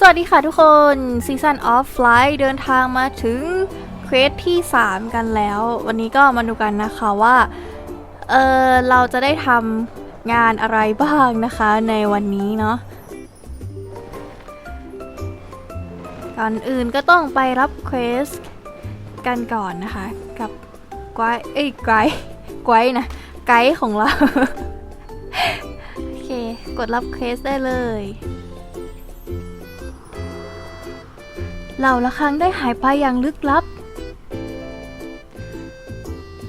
สวัสดีค่ะทุกคน Season of Flight เดินทางมาถึงเควสที่ 3 กันแล้ว วันนี้ก็มาดูกันนะคะว่า เออเราจะได้ทำงานอะไรบ้างนะคะในวันนี้เนาะก่อนอื่นก็ต้องไปรับเควสกันก่อนนะคะ กับไกด์เอ้ยไกด์ไกด์นะ ไกด์ของเรา โอเค กดรับเควสได้เลย เหล่าละครั้งได้หายไปอย่างลึกลับ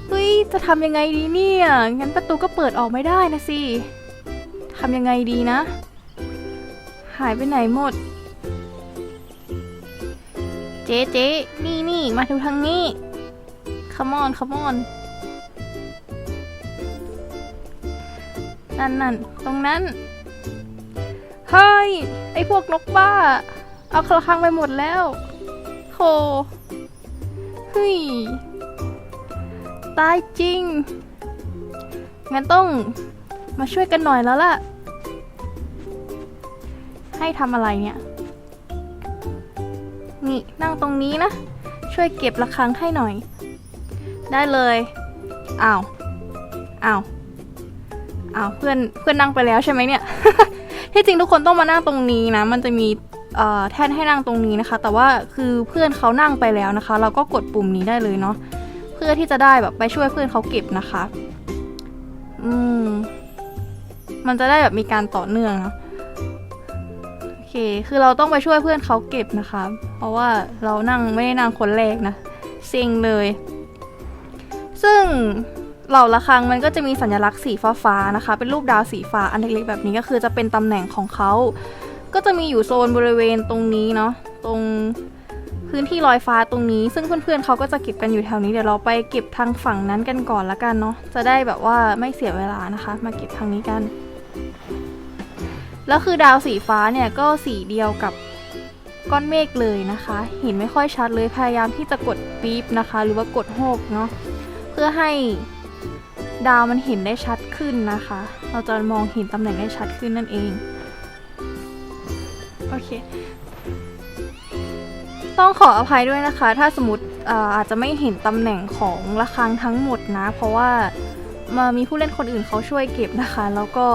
เฮ้ย จะทำยังไงดีเนี่ย งั้นประตูก็เปิดออกไม่ได้นะสิ ทำยังไงดีนะ หายไปไหนหมด เจ๊เจ๊นี่นี่มาดูทางนี้ come on come on นั่นนั่นตรงนั้น เฮ้ย ไอพวกนกบ้า เอาคละครังไปหมดแล้วโหเฮ้ย ตายจริง งั้นต้องมาช่วยกันหน่อยแล้วล่ะ ให้ทำอะไรเนี่ย นี่นั่งตรงนี้นะ ช่วยเก็บระฆังให้หน่อย ได้เลย อ้าว อ้าว อ้าว เพื่อน เพื่อนนั่งไปแล้วใช่ไหมเนี่ย ที่จริงทุกคนต้องมานั่งตรงนี้นะ มันจะมี แท่นให้นั่งตรงนี้นะคะ แต่ว่าคือเพื่อนเขานั่งไปแล้วนะคะ เราก็กดปุ่มนี้ได้เลยเนาะเพื่อที่จะได้แบบไปช่วยเพื่อนเขาเก็บนะคะ อืมมันจะได้แบบมีการต่อเนื่องเนาะโอเค คือเราต้องไปช่วยเพื่อนเขาเก็บนะคะ เพราะว่าเรานั่งไม่ได้นั่งคนแรกนะเซ็งเลย ซึ่งเหล่าระฆังมันก็จะมีสัญลักษณ์สีฟ้าๆนะคะ เป็นรูปดาวสีฟ้าอันเล็กๆแบบนี้ก็คือจะเป็นตำแหน่งของเขา ก็จะมีอยู่โซนบริเวณตรงนี้เนาะตรงพื้นที่ลอยฟ้าตรงนี้ ซึ่งเพื่อนๆเขาก็จะเก็บกันอยู่แถวนี้เดี๋ยวเราไปเก็บทางฝั่งนั้นกันก่อนละกันเนาะจะได้แบบว่าไม่เสียเวลานะคะ มาเก็บทางนี้กัน แล้วคือดาวสีฟ้าเนี่ยก็สีเดียวกับก้อนเมฆเลยนะคะ เห็นไม่ค่อยชัดเลยพยายามที่จะกดปี๊บนะคะ หรือว่ากดโฮกเนาะเพื่อให้ดาวมันเห็นได้ชัดขึ้นนะคะ เราจะมองเห็นตำแหน่งได้ชัดขึ้นนั่นเอง เค ต้องขออภัยด้วยนะคะ ถ้าสมมติเอ่อาจจะไม่เห็นตำแหน่งของระฆังทั้งหมดนะ เพราะว่ามามีผู้เล่นคนอื่นเขาช่วยเก็บนะคะ แล้วก็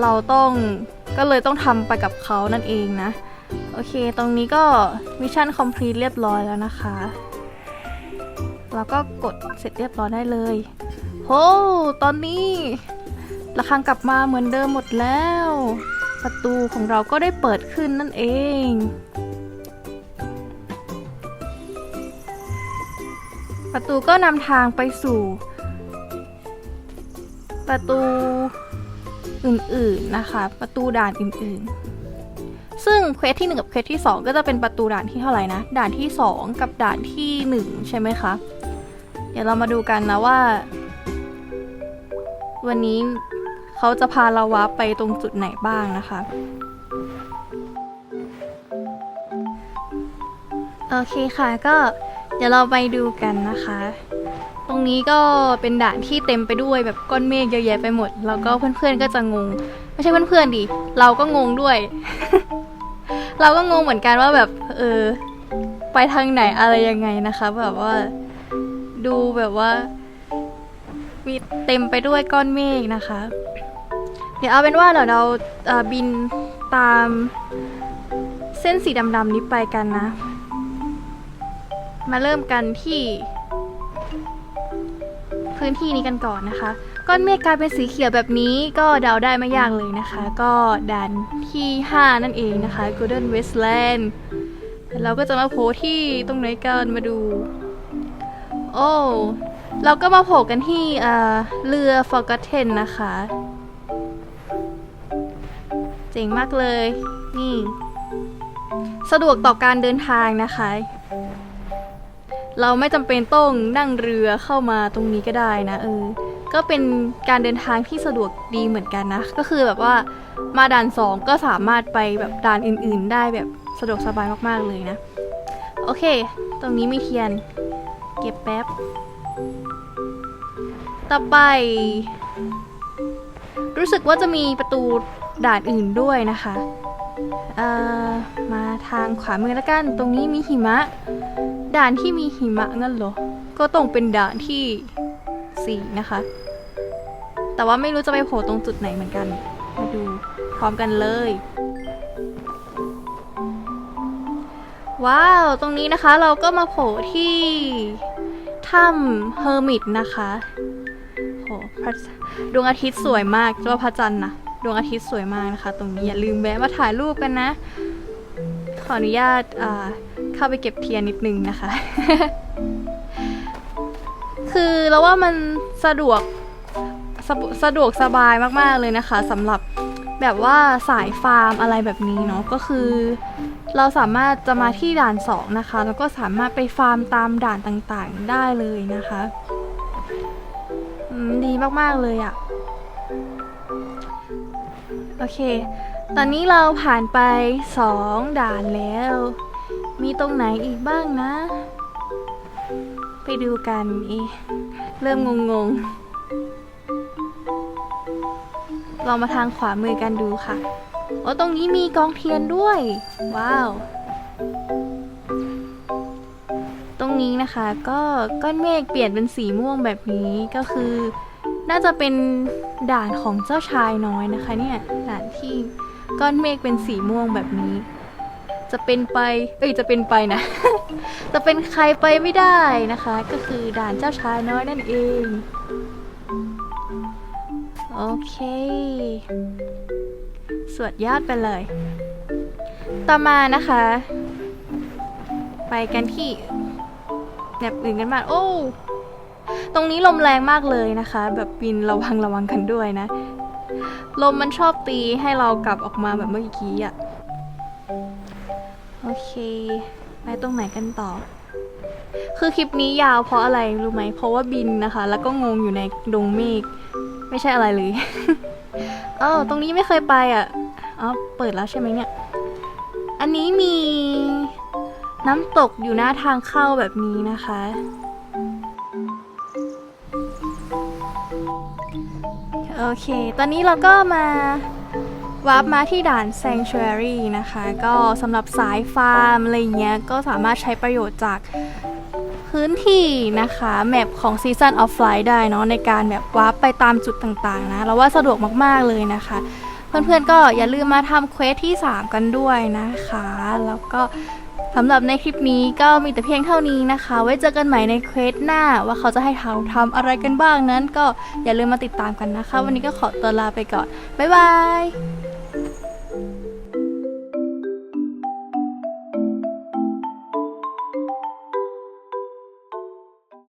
เราต้องก็เลยต้องทำไปกับเขานั่นเองนะ โอเค ตรงนี้ก็มิชชั่นคอมพลีทเรียบร้อยแล้วนะคะแล้วก็กดเสร็จเรียบร้อยได้เลยโหตอนนี้ระฆังกลับมาเหมือนเดิมหมดแล้ว ประตูของเราก็ได้เปิดขึ้นนั่นเอง ประตูก็นำทางไปสู่ ประตูอื่นๆนะคะ ประตูด่านอื่นๆ ซึ่งเควสที่ 1 กับเควสที่ 2 ก็จะเป็นประตูด่านที่เท่าไหร่นะ ด่านที่ 2 กับด่านที่ 1 ใช่ไหมคะ เดี๋ยวเรามาดูกันนะว่า วันนี้ เขาจะพาเราวาไปตรงจุดไหนบ้างนะคะ โอเคค่ะก็เดี๋ยวเราไปดูกันนะคะ ตรงนี้ก็เป็นด่านที่เต็มไปด้วยแบบก้อนเมฆเยอะแยะไปหมด แล้วก็เพื่อนๆก็จะงง ไม่ใช่เพื่อนๆดิ เราก็งงด้วย เราก็งงเหมือนกันว่าแบบ เออ ไปทางไหนอะไรยังไงนะคะ แบบว่าดูแบบว่ามีเต็มไปด้วยก้อนเมฆนะคะ เดี๋ยวเอาเป็นว่าเดี๋ยวเราเอ่อบินตามเส้นสีดำๆนี้ไปกันนะ มาเริ่มกันที่ พื้นที่นี้กันก่อนนะคะ ก้อนเมฆกลายเป็นสีเขียวแบบนี้ก็เดาได้ไม่ยากเลยนะคะ ก็ด่านที่ 5 นั่นเองนะคะ Golden Westland เราก็จะมาโผล่ที่ตรงไหนกันมาดู โอ้ เราก็มาโผล่กันที่เรือ Forgotten นะคะ เจ๋งมากเลย นี่ สะดวกต่อการเดินทางนะคะ เราไม่จำเป็นต้องนั่งเรือเข้ามาตรงนี้ก็ได้นะเออ ก็เป็นการเดินทางที่สะดวกดีเหมือนกันนะ ก็คือแบบว่ามาด่านสองก็สามารถไปแบบด่านอื่น ๆ ได้แบบสะดวกสบายมาก ๆ เลยนะ โอเค ตรงนี้มีเทียน เก็บแป๊บ ต่อไป รู้สึกว่าจะมีประตู ด่านอื่นด้วยนะคะมาทางขวามือแล้วกัน ตรงนี้มีหิมะ ด่านที่มีหิมะงั้นเหรอ ก็ต้องเป็นด่านที่สี่นะคะ แต่ว่าไม่รู้จะไปโผล่ตรงจุดไหนเหมือนกัน มาดูพร้อมกันเลย ว้าว ตรงนี้นะคะเราก็มาโผล่ที่ถ้ำเฮอร์มิตนะคะโหดวงอาทิตย์สวยมากจะว่าพระจันทร์นะ ดวงอาทิตย์สวยมากนะคะ ตรงนี้อย่าลืมแวะมาถ่ายรูปกันนะ ขออนุญาตเข้าไปเก็บเทียนนิดนึงนะคะ คือเราว่ามันสะดวกสะสะดวกสบายมากๆเลยนะคะสำหรับแบบว่าสายฟาร์มอะไรแบบนี้เนาะก็คือ เราสามารถจะมาที่ด่าน2นะคะ แล้วก็สามารถไปฟาร์มตามด่านต่างๆได้เลยนะคะอืมดีมากๆเลยอะ่ะ โอเค ตอนนี้เราผ่านไป 2 ด่านแล้ว มีตรงไหนอีกบ้างนะ ไปดูกันอีเริ่มงงๆเรามาทางขวามือกันดูค่ะโอ้ตรงนี้มีกองเทียนด้วย ว้าว ตรงนี้นะคะก็ก้อนเมฆเปลี่ยนเป็นสีม่วงแบบนี้ก็คือ น่าจะเป็นด่านของเจ้าชายน้อยนะคะเนี่ยด่านที่ก้อนเมฆเป็นสีม่วงแบบนี้ จะเป็นไป เอ้ยจะเป็นไปนะ จะเป็นใครไปไม่ได้นะคะ ก็คือด่านเจ้าชายน้อยนั่นเอง โอเค สวดยอดไปเลย ต่อมานะคะ ไปกันที่แบบอื่นกันมางโอ้ ตรงนี้ลมแรงมากเลยนะคะ แบบบินระวังระวังกันด้วยนะ ลมมันชอบตีให้เรากลับออกมาแบบเมื่อกี้อะโอเค ไปตรงไหนกันต่อ คือคลิปนี้ยาวเพราะอะไรรู้ไหม เพราะว่าบินนะคะ แล้วก็งงอยู่ในดงเมฆ ไม่ใช่อะไรเลยเออตรงนี้ไม่เคยไปอะอ๋อเปิดแล้วใช่ไหมเนี่ย อันนี้มีน้ำตกอยู่หน้าทางเข้าแบบนี้นะคะ โอเค ตอนนี้เราก็มาวาร์ปมาที่ด่าน Sanctuary นะคะ ก็สำหรับสายฟาร์มอะไรเงี้ย ก็สามารถใช้ประโยชน์จากพื้นที่นะคะ แมปของ Season of Flight ได้เนาะในการแบบวาร์ปไปตามจุดต่างๆนะ เราว่าสะดวกมากๆเลยนะคะ เพื่อนๆก็อย่าลืมมาทำเควสที่ 3 กันด้วยนะคะ แล้วก็ สำหรับในคลิปนี้ก็มีแต่เพียงเท่านี้นะคะ ไว้เจอกันใหม่ในเควสหน้าว่าเขาจะให้เราทำอะไรกันบ้างนั้น ก็อย่าลืมมาติดตามกันนะคะ วันนี้ก็ขอตัวลาไปก่อน บ๊ายบาย